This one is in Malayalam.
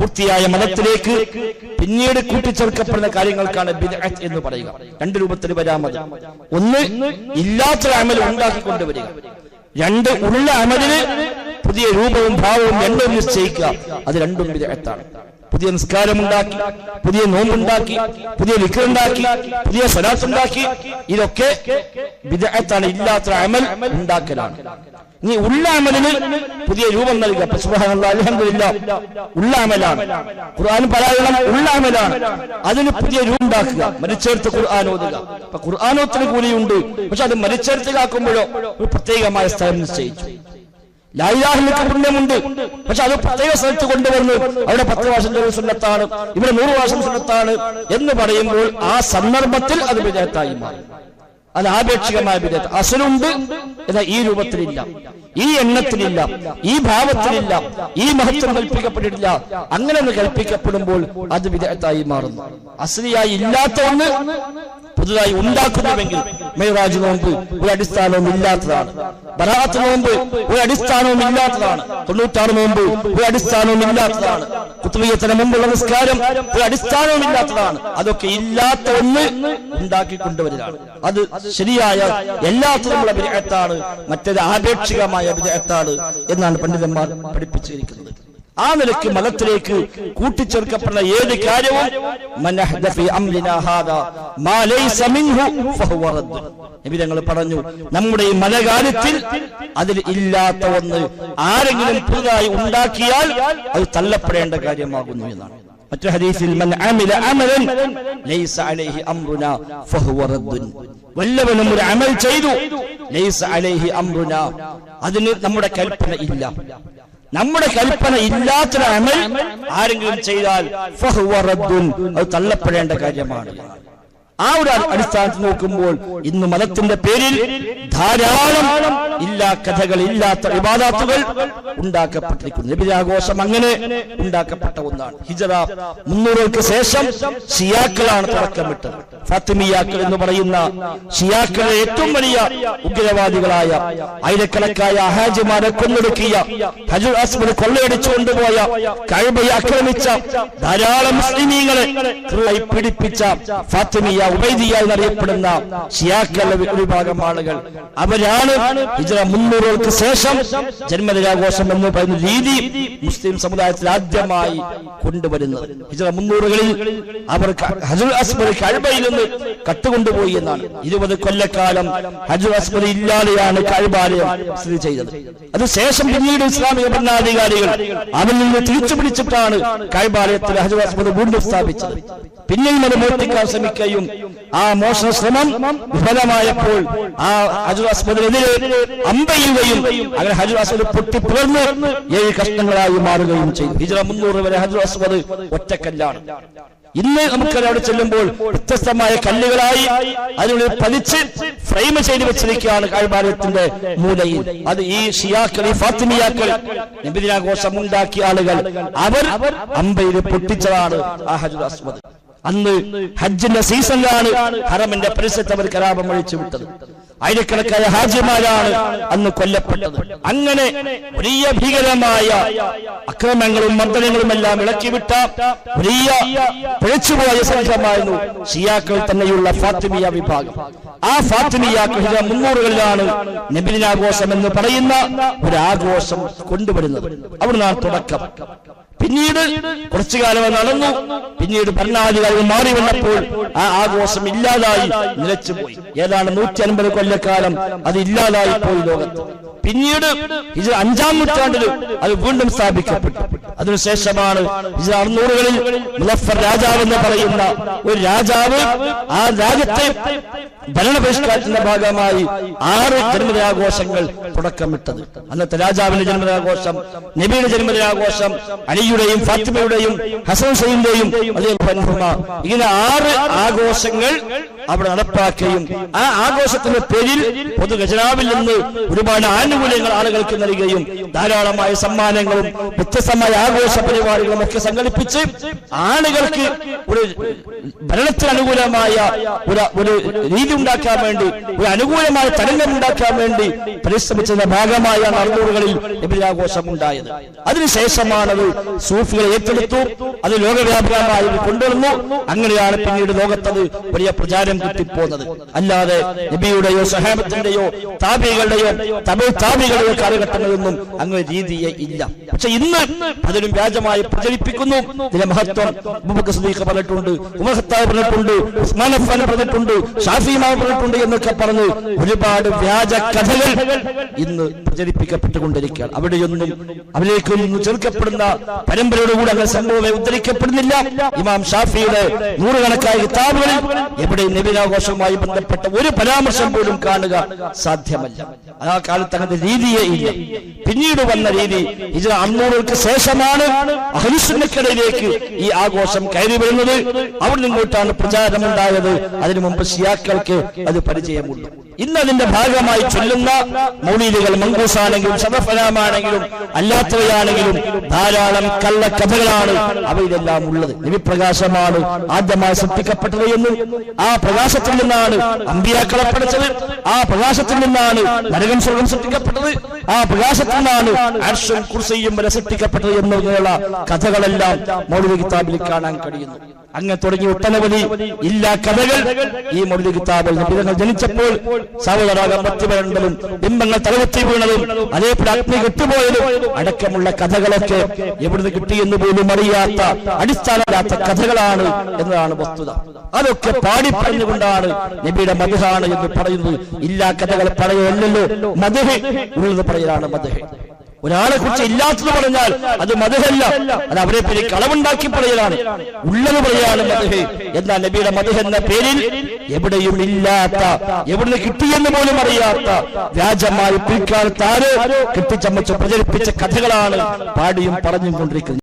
പൂർത്തിയായ മതത്തിലേക്ക് പിന്നീട് കൂട്ടിച്ചേർക്കപ്പെടുന്ന കാര്യങ്ങൾക്കാണ് ബിദ്അത്ത് എന്ന് പറയുക. രണ്ട് രൂപത്തിൽ വരാമത്. ഒന്ന് ഇല്ലാത്ത അമൽ ഉണ്ടാക്കിക്കൊണ്ടുവരിക രണ്ട് ഉള്ള അമലിന് പുതിയ രൂപവും ഭാവവും രണ്ടും നിശ്ചയിക്കുക. അത് രണ്ടും ബിദ്അത്താണ്. പുതിയ നിസ്കാരമുണ്ടാക്കി പുതിയ നോമ്പുണ്ടാക്കി പുതിയ വിക്രുണ്ടാക്കി പുതിയ സ്വലാത്തുണ്ടാക്കി ഇതൊക്കെ വിദഗ്ധത്താണ് ഇല്ലാത്ത അമൽ ഉണ്ടാക്കലാണ്. ഇനി ഉള്ളാമലിന് പുതിയ രൂപം നൽകുക. അലഹമില്ല ഉള്ളാമലാണ്. ഖുർആൻ പാരായണം ഉള്ളാമലാണ്. അതിന് പുതിയ രൂപം ഉണ്ടാക്കുക. മരിച്ചേർത്ത് ഖുർആൻ ഓതുക. അപ്പൊ ഖുർആാനോത്തിന് കൂലിയുണ്ട്. പക്ഷെ അത് മരിച്ചേർത്തിലാക്കുമ്പോഴോ ഒരു പ്രത്യേകമായ സ്ഥലം നിശ്ചയിച്ചു. ലായിലാഹിലേക്ക് പുണ്യമുണ്ട്. പക്ഷെ അത് പ്രത്യേക സ്ഥലത്ത് കൊണ്ടുവന്ന് അവിടെ പത്ത് വർഷം സുന്നത്താണ്. ഇവിടെ നൂറ് വർഷം സുന്നത്താണ് എന്ന് പറയുമ്പോൾ ആ സന്ദർഭത്തിൽ അത് വിജയത്തായി മാറി. അത് ആപേക്ഷികമായ ബിദത്ത് അസലുണ്ട് എന്നാൽ ഈ രൂപത്തിലില്ല. ഈ എണ്ണത്തിലില്ല ഈ ഭാവത്തിലില്ല ഈ മഹത്വം കൽപ്പിക്കപ്പെട്ടിട്ടില്ല. അങ്ങനെ ഒന്ന് കൽപ്പിക്കപ്പെടുമ്പോൾ അത് വിദഗ്ധായി മാറുന്നു. അസലിയായി ഇല്ലാത്ത ഒന്ന് പുതുതായി ഉണ്ടാക്കുന്നുവെങ്കിൽ മെയ്റാജ് നോമ്പ് ഒരു അടിസ്ഥാനവും ഇല്ലാത്തതാണ്. ബലാത്ത് നോമ്പ് ഒരു അടിസ്ഥാനവും ഇല്ലാത്തതാണ്. തൊണ്ണൂറ്റാറ് നോമ്പ് ഒരു അടിസ്ഥാനവും ഇല്ലാത്തതാണ്. കുത്തുബിയത്തിന് മുമ്പുള്ള നിസ്കാരം ഒരു അടിസ്ഥാനവും ഇല്ലാത്തതാണ്. അതൊക്കെ ഇല്ലാത്ത ഒന്ന് ഉണ്ടാക്കി കൊണ്ടുവരികയാണ് അത് ശരിയായ എല്ലാത്തിനുമുള്ള വിജയത്താണ് മറ്റൊരു ആപേക്ഷികമായ വിജയത്താണ് എന്നാണ് പണ്ഡിതന്മാർ പഠിപ്പിച്ചിരിക്കുന്നത്. ആ നിലയ്ക്ക് മതത്തിലേക്ക് കൂട്ടിച്ചേർക്കപ്പെടുന്ന ഏത് കാര്യവും? ഞങ്ങൾ പറഞ്ഞു നമ്മുടെ ഈ മലകാലത്തിൽ അതിൽ ഇല്ലാത്ത ഒന്ന് ആരെങ്കിലും പുതുതായി ഉണ്ടാക്കിയാൽ അത് തള്ളപ്പെടേണ്ട കാര്യമാകുന്നു എന്നാണ്. മറ്റു ഹദീസിൽ വല്ലവനും ഒരു അമൽ ചെയ്തു അതിന് നമ്മുടെ കൽപ്പന ഇല്ല. നമ്മുടെ കൽപ്പന ഇല്ലാത്തൊരമൽ ആരെങ്കിലും ചെയ്താൽ അത് തള്ളപ്പെടേണ്ട കാര്യമാണ്. ആ ഒരു അടിസ്ഥാനത്തിൽ നോക്കുമ്പോൾ ഇന്ന് മതത്തിന്റെ പേരിൽ ധാരാളം ഇല്ലാ കഥകൾ ഇല്ലാത്ത വിവാദാത്തുകൾ ഉണ്ടാക്കപ്പെട്ടിരിക്കുന്നു. നബിരാഘോഷം അങ്ങനെ ഉണ്ടാക്കപ്പെട്ട ഒന്നാണ്. ഹിജറ മുന്നൂറുകൾക്ക് ശേഷം ഷിയാക്കളാണ് തുടക്കമിട്ടത്. ഫാത്തിമിയാക്കൾ എന്ന് പറയുന്ന ഷിയാക്കളെ ഏറ്റവും വലിയ ഉഗ്രവാദികളായ ആയിരക്കണക്കായ അഹാജിമാരെ കൊന്നൊടുക്കിയ ഹജുർ അസ്മദ് കൊള്ളയടിച്ചു കൊണ്ടുപോയ കഴിവയെ ആക്രമിച്ച ധാരാളം മുസ്ലിമീങ്ങളെ പിടിപ്പിച്ച ഫാത്തിമിയ ഉബൈദിയ എന്നറിയപ്പെടുന്ന ഷിയാക്കളുടെ വിഭാഗം ആളുകൾ. അവരാണ് ഇത്ര മുന്നൂറുകൾക്ക് ശേഷം ജന്മദിനാഘോഷം എന്ന് പറയുന്ന രീതി മുസ്ലിം സമുദായത്തിൽ ആദ്യമായി കൊണ്ടുവരുന്നത്. ഇത്ര മുന്നൂറുകളിൽ അവർ ഹജുൽ അസ്മദ് കഴിവയിൽ നിന്ന് കട്ടുകൊണ്ടുപോയി എന്നാണ്. ഇരുപത് കൊല്ലക്കാലം ഹജുൽ അസ്മദ് ഇല്ലാതെയാണ് കഴിവാലയം സ്ഥിതി ചെയ്തത്. അതിനുശേഷം പിന്നീട് ഇസ്ലാമിക ഭരണാധികാരികൾ അവരിൽ നിന്ന് തിരിച്ചു പിടിച്ചിട്ടാണ് കഴിവാലയത്തിൽ ഹജുൽ അസ്മദ് വീണ്ടും സ്ഥാപിച്ചത്. പിന്നെയും അത് മോഷ്ടിക്കാൻ ശ്രമിക്കുകയും ആ മോഷണ ശ്രമം വിഫലമായപ്പോൾ ആ ഹജുൽ അസ്മദിനെതിരെ അമ്പയുകയും അങ്ങനെ ഹജുൽ അസ്മദ് ഏഴ് കഷ്ണങ്ങളായി മാറുകയും ചെയ്തു. ഹിജറ മുന്നൂറ് വരെ അസ്മദ് ഒറ്റക്കല്ലാണ്. ഇന്ന് നമുക്ക് അവിടെ ചെല്ലുമ്പോൾ വ്യത്യസ്തമായ കല്ലുകളായി അതിനുള്ളിൽ പതിച്ച് ഫ്രെയിം ചെയ്ത് വെച്ചിരിക്കുകയാണ് കാഴ്ഭാരത്തിന്റെ മൂലയിൽ. അത് ഈ ഷിയാക്കൾ ഈ ഫാത്തിമിയാക്കൾ നബിദിനാഘോഷം ഉണ്ടാക്കിയ ആളുകൾ. അവർ അമ്പയിൽ പൊട്ടിച്ചതാണ് ആ ഹജുദ് അസ്മദ്. അന്ന് ഹജ്ജിന്റെ സീസണിലാണ് ഹറമിന്റെ പരിസരത്ത് അവർ കലാപം ഒഴിച്ചു വിട്ടത്. ആയിരക്കണക്കായ ഹാജിമാരാണ് അന്ന് കൊല്ലപ്പെട്ടത്. അങ്ങനെ വലിയ ഭീകരമായ അക്രമങ്ങളും മർദ്ദനങ്ങളും എല്ലാം ഇളക്കിവിട്ട വലിയ പിഴച്ചുപോയ സംഘമായിരുന്നു ഷിയാക്കൾ തന്നെയുള്ള ഫാത്തിമിയ വിഭാഗം. ആ ഫാത്തിമിയ കഴിഞ്ഞ മുന്നൂറുകളിലാണ് നബിനാഘോഷം എന്ന് പറയുന്ന ഒരു ആഘോഷം കൊണ്ടുവരുന്നത്. അവിടുന്നാണ് തുടക്കം. പിന്നീട് കുറച്ചു കാലം നടന്നു. പിന്നീട് ഭരണാധികാരികൾ മാറി വന്നപ്പോൾ ആ ആഘോഷം ഇല്ലാതായി നിലച്ചുപോയി ഏതാണ്ട് നൂറ്റി അൻപത് കൊല്ലക്കാലം അത് ഇല്ലാതായി പോയി ലോകത്ത്. പിന്നീട് ഇത് അഞ്ചാം നൂറ്റാണ്ടിൽ അത് വീണ്ടും സ്ഥാപിക്കപ്പെട്ടു. അതിനുശേഷമാണ് ഇത് അറുന്നൂറുകളിൽ മുലഫർ രാജാവ് എന്ന് പറയുന്ന ഒരു രാജാവ് ആ രാജ്യത്തെ ഭരണപരിഷ്കാരത്തിന്റെ ഭാഗമായി ആറ് ജന്മദിനാഘോഷങ്ങൾ തുടക്കമിട്ടത്. അന്നത്തെ രാജാവിന്റെ ജന്മദിനാഘോഷം നബിയുടെ ജന്മദിനാഘോഷം അലിയുടെയും ഫാത്തിമയുടെയും ഹസൻ സൈന്റെയും ഇങ്ങനെ ആറ് ആഘോഷങ്ങൾ അവിടെ നടപ്പാക്കുകയും ആ ആഘോഷത്തിന്റെ പേരിൽ പൊതു ഖജനാവിൽ നിന്ന് ഒരുപാട് ആനുകൂല്യങ്ങൾ ആളുകൾക്ക് നൽകുകയും ധാരാളമായ സമ്മാനങ്ങളും വ്യത്യസ്തമായ ആഘോഷ പരിപാടികളും ഒക്കെ സംഘടിപ്പിച്ച് ആളുകൾക്ക് ഒരു ഭരണത്തിന് അനുകൂലമായ ഒരു ഒരു രീതി ഉണ്ടാക്കാൻ വേണ്ടി ഒരു അനുകൂലമായ തരംഗം ഉണ്ടാക്കാൻ വേണ്ടി പരിശ്രമിച്ചതിന്റെ ഭാഗമായാണ് അറുന്നൂറുകളിൽ എബിരാഘോഷം ഉണ്ടായത് അതിനുശേഷമാണത് സൂഫികളെ ഏറ്റെടുത്തു അത് ലോകവ്യാപകമായി കൊണ്ടുവന്നു. അങ്ങനെയാണ് പിന്നീട് ലോകത്തത് വലിയ പ്രചാരം കിട്ടിപ്പോന്നത് അല്ലാതെ നബിയുടെയോ സഹാബത്തിന്റെയോ താപികളുടെയോ തമിഴ് താപികളുടെയോ കാലഘട്ടങ്ങളിലൊന്നും അങ്ങനെ രീതിയെ ഇല്ല. പക്ഷെ ഇന്ന് അതിലും വ്യാജമായി പ്രചരിപ്പിക്കുന്നു. ഇതിന്റെ മഹത്വം പറഞ്ഞിട്ടുണ്ട് ഉമഹത്താവ് പറഞ്ഞിട്ടുണ്ട് ഉസ്മാൻ അഫ്ഫാൻ പറഞ്ഞിട്ടുണ്ട് ഷാഫി ഇമാം പറഞ്ഞിട്ടുണ്ട് എന്നൊക്കെ പറഞ്ഞ്. ഒരുപാട് വ്യാജ കഥകൾ ഇന്ന് പ്രചരിപ്പിക്കപ്പെട്ടുകൊണ്ടിരിക്കുകയാണ്. അവിടെയൊന്നും അവരിലേക്കൊന്നും ചെറുക്കപ്പെടുന്ന പരമ്പരയോടുകൂടി അങ്ങനെ സംഭവമേ ഉദ്ധരിക്കപ്പെടുന്നില്ല. ഇമാം ഷാഫിയുടെ നൂറുകണക്കായ കിതാബുകളിൽ എവിടെ നബിനാഘോഷവുമായി ബന്ധപ്പെട്ട ഒരു പരാമർശം പോലും കാണുക സാധ്യമല്ല. ആ കാലത്ത് അങ്ങനത്തെ രീതിയേ ഇല്ല. പിന്നീട് വന്ന രീതി ഇത് അന്നൂറുകൾക്ക് ശേഷമാണ് അഹലുസുന്നക്കിടയിലേക്ക് ഈ ആഘോഷം കയറി വരുന്നത്. അവിടെ നിങ്ങോട്ടാണ് പ്രചാരമുണ്ടായത്. അതിനു മുമ്പ് ഷിയാക്കൾക്ക് അത് പരിചയമുള്ളൂ ഇന്ന് അതിന്റെ ഭാഗമായി ചൊല്ലുന്ന മൂലീലുകൾ മങ്കൂസാണെങ്കിലും ശതഫലാമാണെങ്കിലും അല്ലാത്തവയാണെങ്കിലും ധാരാളം കള്ള കഥകളാണ് അവയിലെല്ലാം ഉള്ളത്. നിവിപ്രകാശമാണ് ആദ്യമായി സൃഷ്ടിക്കപ്പെട്ടത് എന്ന് ആ പ്രകാശത്തിൽ നിന്നാണ് അമ്പിയാക്കളെ പഠിച്ചത്. ആ പ്രകാശത്തിൽ നിന്നാണ് നരകം സ്വർഗം സൃഷ്ടിക്കപ്പെട്ടത്. ആ പ്രകാശത്തിൽ നിന്നാണ് അർഷും കുർസയും വരെ സൃഷ്ടിക്കപ്പെട്ടത് എന്നുള്ള കഥകളെല്ലാം മൗലിക കിതാബിൽ കാണാൻ കഴിയുന്നു. അങ്ങനെ തുടങ്ങി ഒട്ടനവധി ഇല്ലാ കഥകൾ ഈ മൗലിക കിതാബിൽ ജനിച്ചപ്പോൾ സഹോദരാകം പത്തിപരണ്ടലും ബിംബങ്ങൾ തലവെത്തി വീണതും അതേപോലെ അഗ്നി കിട്ടുപോയതും അടക്കമുള്ള കഥകളൊക്കെ എവിടുന്ന് കിട്ടിയെന്ന് പോലും അറിയാത്ത അടിസ്ഥാനമില്ലാത്ത കഥകളാണ് എന്നതാണ് വസ്തുത. അതൊക്കെ പാടി പറഞ്ഞുകൊണ്ടാണ് നബിയുടെ മധുഹാണ് എന്ന് പറയുന്നത്. ഇല്ലാ കഥകൾ പറയല്ലോ മധുഹ് ഉള്ളത് പറയലാണ് മധുഹ്. ഒരാളെ കുറിച്ച് ഇല്ലാത്തത് പറഞ്ഞാൽ അത് മധുഹല്ല അത് അവരെ പേര് കളവുണ്ടാക്കി പറയലാണ്. ഉള്ളത് പറയാണ് മധുഹ് എന്നാൽ നബിയുടെ മധുഹ് എന്ന പേരിൽ? എവിടെയും ഇല്ലാത്ത എവിടുന്ന് കിട്ടിയെന്ന് പോലും അറിയാത്ത വ്യാജമായി പിൽക്കാലത്ത് ആര് കെട്ടിച്ചമച്ച് പ്രചരിപ്പിച്ച കഥകളാണ് പാടിയും പറഞ്ഞും കൊണ്ടിരിക്കുന്നത്.